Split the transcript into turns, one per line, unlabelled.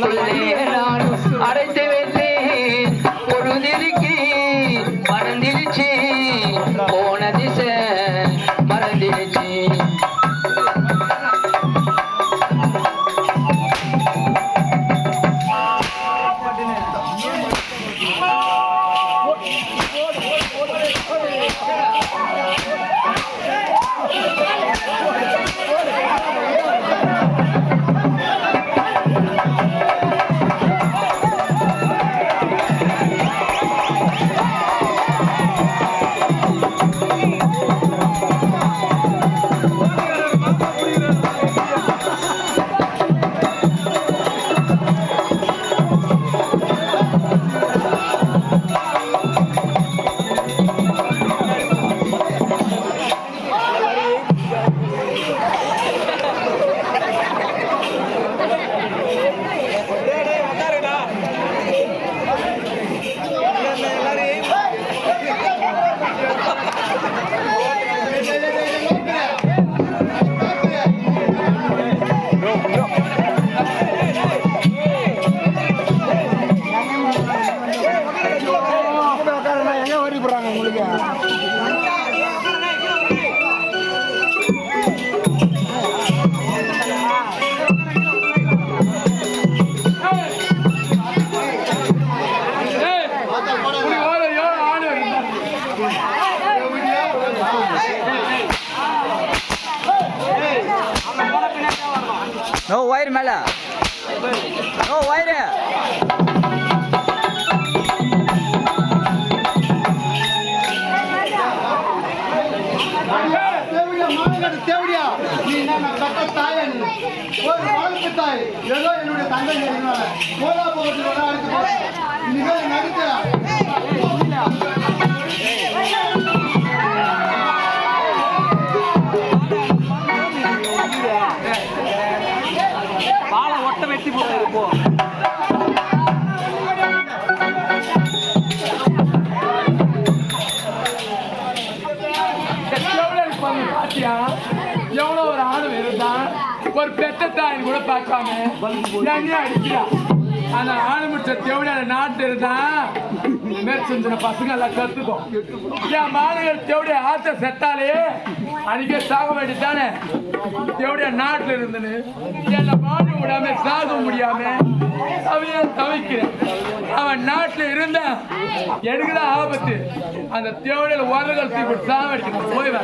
வீட்டுக்குள்ளே
no wire மேல no wire
தேவடியா நீ என்ன கட்ட ஒரு வாழ்க்கை தாய் ஏதோ என்னுடைய தங்கை தெரியுமா போகிறது போகத்தில் அழைத்து
வெட்டி போட்டு போ.
பாத்தியா? எவ்வளவு ஒரு ஆணு இருந்தான் ஒரு பெத்த தாயின் கூட பார்க்காம என்னைய அடிக்கிறா. அந்த ஆணு முடிச்ச தேவடியால நாட்டு இருந்தா மேற்செஞ்சன பசங்க எல்லாம் கத்துக்கும். என் மாணவர் தேவடிய ஆசை செத்தாலே அன்னைக்கே சாக வேண்டியதானே எவடைய நாட்டுல இருந்துன்னு என்ன மாடு முடியாம சாக முடியாம அவன் தவிக்கிறேன். அவன் நாட்டுல இருந்தா எனக்குதான் ஆபத்து அந்த தேவையில உரங்கள் தீ போட்டு சாவடிக்கணும் போய்